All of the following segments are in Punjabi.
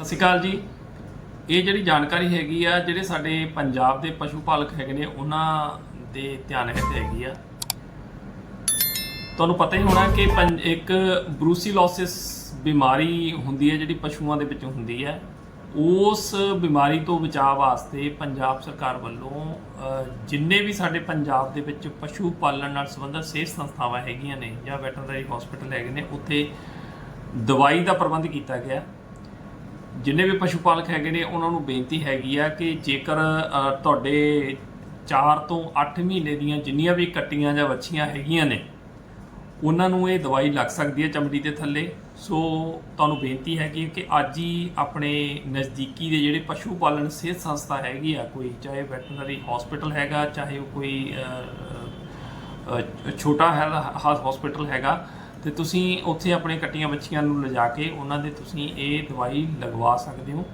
ਸਤਿ ਸ਼੍ਰੀ ਅਕਾਲ ਜੀ। ਇਹ ਜਿਹੜੀ ਜਾਣਕਾਰੀ ਹੈਗੀ ਆ, ਜਿਹੜੇ ਸਾਡੇ ਪੰਜਾਬ ਦੇ ਪਸ਼ੂ ਪਾਲਕ ਹੈਗੇ ਨੇ, ਉਹਨਾਂ ਦੇ ਧਿਆਨ ਵਿੱਚ ਹੈਗੀ ਆ। ਤੁਹਾਨੂੰ ਪਤਾ ਹੀ ਹੋਣਾ ਕਿ ਪੰਜ- ਇੱਕ ਬਰੂਸੀਲੋਸਿਸ ਬਿਮਾਰੀ ਹੁੰਦੀ ਹੈ, ਜਿਹੜੀ ਪਸ਼ੂਆਂ ਦੇ ਵਿੱਚ ਹੁੰਦੀ ਹੈ। ਉਸ ਬਿਮਾਰੀ ਤੋਂ ਬਚਾਅ ਵਾਸਤੇ ਪੰਜਾਬ ਸਰਕਾਰ ਵੱਲੋਂ ਜਿੰਨੇ ਵੀ ਸਾਡੇ ਪੰਜਾਬ ਦੇ ਵਿੱਚ ਪਸ਼ੂ ਪਾਲਣ ਨਾਲ ਸੰਬੰਧਿਤ ਸਿਹਤ ਸੰਸਥਾਵਾਂ ਹੈਗੀਆਂ ਨੇ ਜਾਂ ਵੈਟਰਨਰੀ ਹਸਪੀਟਲ ਹੈਗੇ ਨੇ, ਉੱਥੇ ਦਵਾਈ ਦਾ ਪ੍ਰਬੰਧ ਕੀਤਾ ਗਿਆ। ਜਿੰਨੇ ਵੀ ਪਸ਼ੂ ਪਾਲਕ ਹੈਗੇ ਨੇ, ਉਹਨਾਂ ਨੂੰ ਬੇਨਤੀ ਹੈਗੀ ਆ ਕਿ ਜੇਕਰ ਤੁਹਾਡੇ 4 ਤੋਂ 8 ਮਹੀਨੇ ਦੀਆਂ ਜਿੰਨੀਆਂ ਵੀ ਕੱਟੀਆਂ ਜਾਂ ਵੱਛੀਆਂ ਹੈਗੀਆਂ ਨੇ, ਉਹਨਾਂ ਨੂੰ ਇਹ ਦਵਾਈ ਲੱਗ ਸਕਦੀ ਹੈ ਚਮੜੀ ਦੇ ਥੱਲੇ। ਸੋ ਤੁਹਾਨੂੰ ਬੇਨਤੀ ਹੈ ਕਿ ਅੱਜ ਹੀ ਆਪਣੇ ਨਜ਼ਦੀਕੀ ਦੇ ਜਿਹੜੇ ਪਸ਼ੂ ਪਾਲਣ ਸਿਹਤ ਸੰਸਥਾ ਹੈਗੀ ਆ, ਕੋਈ ਚਾਹੇ ਵੈਟਰਨਰੀ ਹਸਪੀਟਲ ਹੈਗਾ, ਚਾਹੇ ਕੋਈ ਛੋਟਾ ਹੈ, ਹਸਪੀਟਲ ਹੈਗਾ ਤੇ ਤੁਸੀਂ ਉੱਥੇ ਆਪਣੇ ਕੱਟੀਆਂ ਬੱਚੀਆਂ ਨੂੰ ਲਿਜਾ ਕੇ ਉਹਨਾਂ ਦੇ ਤੁਸੀਂ ਇਹ ਦਵਾਈ ਲਗਵਾ ਸਕਦੇ ਹੋ।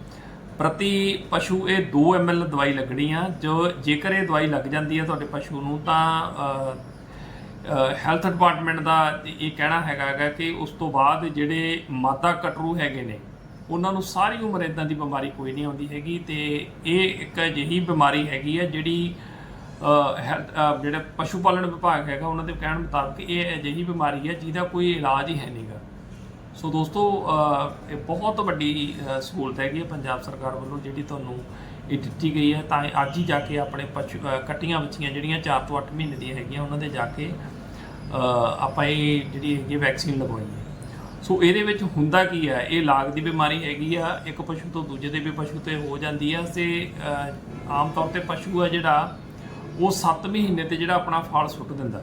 ਪ੍ਰਤੀ ਪਸ਼ੂ ਇਹ 2 ml ਦਵਾਈ ਲੱਗਣੀ ਆ। ਜੋ ਜੇਕਰ ਇਹ ਦਵਾਈ ਲੱਗ ਜਾਂਦੀ ਹੈ ਤੁਹਾਡੇ ਪਸ਼ੂ ਨੂੰ ਤਾਂ ਹੈਲਥ ਡਿਪਾਰਟਮੈਂਟ ਦਾ ਇਹ ਕਹਿਣਾ ਹੈਗਾ ਹੈਗਾ ਕਿ ਉਸ ਤੋਂ ਬਾਅਦ ਜਿਹੜੇ ਮਾਤਾ ਕਟਰੂ ਹੈਗੇ ਨੇ, ਉਹਨਾਂ ਨੂੰ ਸਾਰੀ ਉਮਰ ਇਦਾਂ ਦੀ ਬਿਮਾਰੀ ਕੋਈ ਨਹੀਂ ਆਉਂਦੀ ਹੈਗੀ ਤੇ ਇਹ ਇੱਕ ਅਜਿਹੀ ਬਿਮਾਰੀ ਹੈਗੀ ਹੈ ਜਿਹੜੀ ਜਿਹੜਾ ਪਸ਼ੂ ਪਾਲਣ ਵਿਭਾਗ ਹੈਗਾ, ਉਹਨਾਂ ਦੇ ਕਹਿਣ ਮੁਤਾਬਕ ਇਹ ਅਜਿਹੀ ਬਿਮਾਰੀ ਹੈ ਜਿਹਦਾ ਕੋਈ ਇਲਾਜ ਹੀ ਹੈ ਨਹੀਂਗਾ ਸੋ ਦੋਸਤੋ ਇਹ ਬਹੁਤ ਵੱਡੀ ਸਹੂਲਤ ਹੈਗੀ ਹੈ ਪੰਜਾਬ ਸਰਕਾਰ ਵੱਲੋਂ, ਜਿਹੜੀ ਤੁਹਾਨੂੰ ਇਹ ਦਿੱਤੀ ਗਈ ਹੈ। ਤਾਂ ਅੱਜ ਹੀ ਜਾ ਕੇ ਆਪਣੇ ਪਸ਼ੂ ਕੱਟੀਆਂ ਬੱਚੀਆਂ ਜਿਹੜੀਆਂ 4 ਤੋਂ 8 ਮਹੀਨੇ ਦੀਆਂ ਹੈਗੀਆਂ, ਉਹਨਾਂ ਦੇ ਜਾ ਕੇ ਆਪਾਂ ਇਹ ਜਿਹੜੀ ਹੈਗੀ ਵੈਕਸੀਨ ਲਗਵਾਈਏ ਸੋ ਇਹਦੇ ਵਿੱਚ ਹੁੰਦਾ ਕੀ ਹੈ? ਇਹ ਲਾਗ ਦੀ ਬਿਮਾਰੀ ਹੈਗੀ ਆ, ਇੱਕ ਪਸ਼ੂ ਤੋਂ ਦੂਜੇ ਦੇ ਵੀ ਪਸ਼ੂ ਤੇ ਹੋ ਜਾਂਦੀ ਆ ਤੇ ਆਮ ਤੌਰ ਤੇ ਪਸ਼ੂ ਆ ਜਿਹੜਾ ਉਹ 7 ਮਹੀਨੇ ਤੇ ਜਿਹੜਾ ਆਪਣਾ ਫਲ ਸੁੱਟ ਦਿੰਦਾ।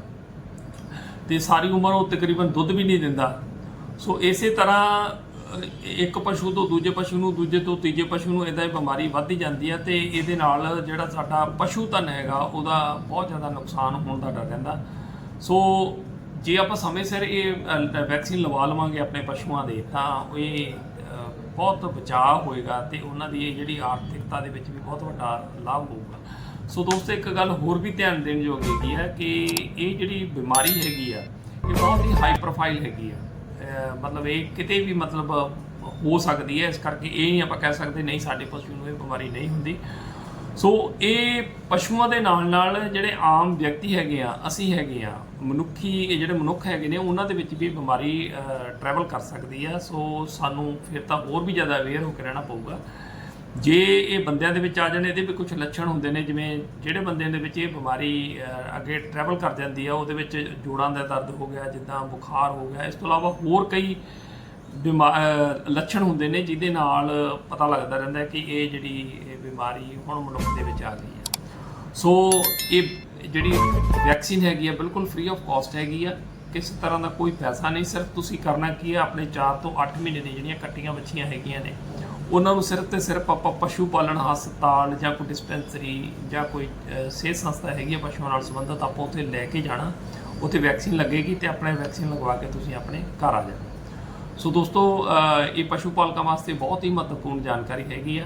ਤੇ ਸਾਰੀ ਉਮਰ ਉਹ ਤਕਰੀਬਨ ਦੁੱਧ ਵੀ ਨਹੀਂ ਦਿੰਦਾ। ਸੋ ਇਸੇ ਤਰ੍ਹਾਂ ਇੱਕ ਪਸ਼ੂ ਤੋਂ ਦੂਜੇ ਪਸ਼ੂ ਨੂੰ, ਦੂਜੇ ਤੋਂ ਤੀਜੇ ਪਸ਼ੂ ਨੂੰ ਇਦਾਂ ਹੀ ਬਿਮਾਰੀ ਵੱਧਦੀ ਜਾਂਦੀ ਹੈ ਤੇ ਇਹਦੇ ਨਾਲ ਜਿਹੜਾ ਸਾਡਾ ਪਸ਼ੂ ਧਨ ਹੈਗਾ, ਉਹਦਾ ਬਹੁਤ ਜ਼ਿਆਦਾ ਨੁਕਸਾਨ ਹੋਣ ਦਾ ਡਰ ਰਹਿੰਦਾ। ਸੋ ਜੇ ਆਪਾਂ ਸਮੇਂ ਸਿਰ ਇਹ ਵੈਕਸੀਨ ਲਵਾ ਲਵਾਂਗੇ ਆਪਣੇ ਪਸ਼ੂਆਂ ਦੇ, ਤਾਂ ਇਹ ਬਹੁਤ ਬਚਾਅ ਹੋਏਗਾ ਤੇ ਉਹਨਾਂ ਦੀ ਇਹ ਜਿਹੜੀ ਆਰਥਿਕਤਾ ਦੇ ਵਿੱਚ ਵੀ ਬਹੁਤ ਵੱਡਾ ਲਾਭ ਹੋਊਗਾ। ਸੋ ਦੋਸਤੋ, ਇੱਕ ਗੱਲ ਹੋਰ ਵੀ ਧਿਆਨ ਦੇਣ ਯੋਗ ਹੈਗੀ ਹੈ ਕਿ ਇਹ ਜਿਹੜੀ ਬਿਮਾਰੀ ਹੈਗੀ ਆ, ਇਹ ਬਹੁਤ ਹੀ ਹਾਈ ਪ੍ਰੋਫਾਈਲ ਹੈਗੀ ਆ। ਮਤਲਬ ਇਹ ਕਿਤੇ ਵੀ ਮਤਲਬ ਹੋ ਸਕਦੀ ਹੈ, ਇਸ ਕਰਕੇ ਇਹ ਨਹੀਂ ਆਪਾਂ ਕਹਿ ਸਕਦੇ, ਨਹੀਂ ਸਾਡੇ ਪਸ਼ੂ ਨੂੰ ਇਹ ਬਿਮਾਰੀ ਨਹੀਂ ਹੁੰਦੀ। ਸੋ ਇਹ ਪਸ਼ੂਆਂ ਦੇ ਨਾਲ ਨਾਲ ਜਿਹੜੇ ਆਮ ਵਿਅਕਤੀ ਹੈਗੇ ਆ, ਅਸੀਂ ਹੈਗੇ ਆ, ਮਨੁੱਖੀ ਇਹ ਜਿਹੜੇ ਮਨੁੱਖ ਹੈਗੇ ਨੇ, ਉਹਨਾਂ ਦੇ ਵਿੱਚ ਵੀ ਬਿਮਾਰੀ ਟਰੈਵਲ ਕਰ ਸਕਦੀ ਆ। ਸੋ ਸਾਨੂੰ ਫਿਰ ਤਾਂ ਹੋਰ ਵੀ ਜ਼ਿਆਦਾ ਅਵੇਅਰ ਹੋ ਕੇ ਰਹਿਣਾ ਪਊਗਾ। ਜੇ ਇਹ ਬੰਦਿਆਂ ਦੇ ਵਿੱਚ ਆ ਜਾਣ, ਇਹਦੇ ਵੀ ਕੁਝ ਲੱਛਣ ਹੁੰਦੇ ਨੇ, ਜਿਵੇਂ ਜਿਹੜੇ ਬੰਦਿਆਂ ਦੇ ਵਿੱਚ ਇਹ ਬਿਮਾਰੀ ਅੱਗੇ ਟਰੈਵਲ ਕਰ ਜਾਂਦੀ ਆ, ਉਹਦੇ ਵਿੱਚ ਜੋੜਾਂ ਦਾ ਦਰਦ ਹੋ ਗਿਆ, ਜਿੱਦਾਂ ਬੁਖਾਰ ਹੋ ਗਿਆ, ਇਸ ਤੋਂ ਇਲਾਵਾ ਹੋਰ ਕਈ ਬਿਮਾ- ਲੱਛਣ ਹੁੰਦੇ ਨੇ, ਜਿਹਦੇ ਨਾਲ ਪਤਾ ਲੱਗਦਾ ਰਹਿੰਦਾ ਕਿ ਇਹ ਜਿਹੜੀ ਇਹ ਬਿਮਾਰੀ ਹੁਣ ਮਨੁੱਖ ਦੇ ਵਿੱਚ ਆ ਗਈ ਹੈ ਸੋ ਇਹ ਜਿਹੜੀ ਵੈਕਸੀਨ ਹੈਗੀ ਆ, ਬਿਲਕੁਲ ਫ੍ਰੀ ਆਫ ਕਾਸਟ ਹੈਗੀ ਆ। ਕਿਸੇ ਤਰ੍ਹਾਂ ਦਾ ਕੋਈ ਪੈਸਾ ਨਹੀਂ, ਸਿਰਫ ਤੁਸੀਂ ਕਰਨਾ ਕੀ ਹੈ, ਆਪਣੇ 4 ਤੋਂ 8 ਮਹੀਨੇ ਦੀਆਂ ਜਿਹੜੀਆਂ ਕੱਟੀਆਂ ਬੱਚੀਆਂ ਹੈਗੀਆਂ ਨੇ, ਉਹਨਾਂ ਨੂੰ ਸਿਰਫ ਤੇ ਸਿਰਫ ਆਪਾਂ ਪਸ਼ੂ ਪਾਲਣ, ਹਸਪਤਾਲ ਜਾਂ ਕੋਈ ਡਿਸਪੈਂਸਰੀ ਜਾਂ ਕੋਈ ਸਿਹਤ ਸੰਸਥਾ ਹੈਗੀ ਆ ਪਸ਼ੂਆਂ ਨਾਲ ਸੰਬੰਧਿਤ, ਆਪਾਂ ਉੱਥੇ ਲੈ ਕੇ ਜਾਣਾ, ਉੱਥੇ ਵੈਕਸੀਨ ਲੱਗੇਗੀ ਤੇ ਆਪਣੇ ਵੈਕਸੀਨ ਲਗਵਾ ਕੇ ਤੁਸੀਂ ਆਪਣੇ ਘਰ ਆ ਜਾਣਾ। ਸੋ ਦੋਸਤੋ ਇਹ ਪਸ਼ੂ ਪਾਲਕਾਂ ਵਾਸਤੇ ਬਹੁਤ ਹੀ ਮਹੱਤਵਪੂਰਨ ਜਾਣਕਾਰੀ ਹੈਗੀ ਆ।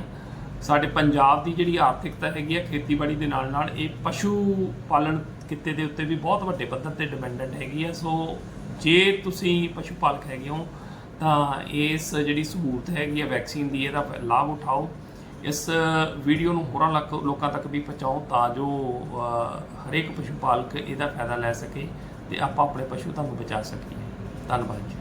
ਸਾਡੇ ਪੰਜਾਬ ਦੀ ਜਿਹੜੀ ਆਰਥਿਕਤਾ ਹੈਗੀ ਆ, ਖੇਤੀਬਾੜੀ ਦੇ ਨਾਲ ਨਾਲ ਇਹ ਪਸ਼ੂ ਪਾਲਣ ਕਿੱਤੇ ਦੇ ਉੱਤੇ ਵੀ ਬਹੁਤ ਵੱਡੇ ਪੱਧਰ ਤੇ ਡਿਪੈਂਡੈਂਟ ਹੈਗੀ ਆ, ਸੋ ਜੇ ਤੁਸੀਂ ਪਸ਼ੂ ਪਾਲਕ ਹੈਗੇ ਹੋ, ਤਾਂ ਇਸ ਜਿਹੜੀ ਸਹੂਲਤ ਹੈਗੀ ਆ ਵੈਕਸੀਨ ਦੀ, ਇਹਦਾ ਲਾਭ ਉਠਾਓ। ਇਸ ਵੀਡੀਓ ਨੂੰ ਹੋਰਾਂ ਲੱਕ- ਲੋਕਾਂ ਤੱਕ ਵੀ ਪਹੁੰਚਾਓ ਤਾਂ ਜੋ ਹਰੇਕ ਪਸ਼ੂ ਪਾਲਕ ਇਹਦਾ ਫਾਇਦਾ ਲੈ ਸਕੇ ਤੇ ਆਪਾਂ ਆਪਣੇ ਪਸ਼ੂ ਤੁਹਾਨੂੰ ਬਚਾ ਸਕੀਏ। ਧੰਨਵਾਦ ਜੀ।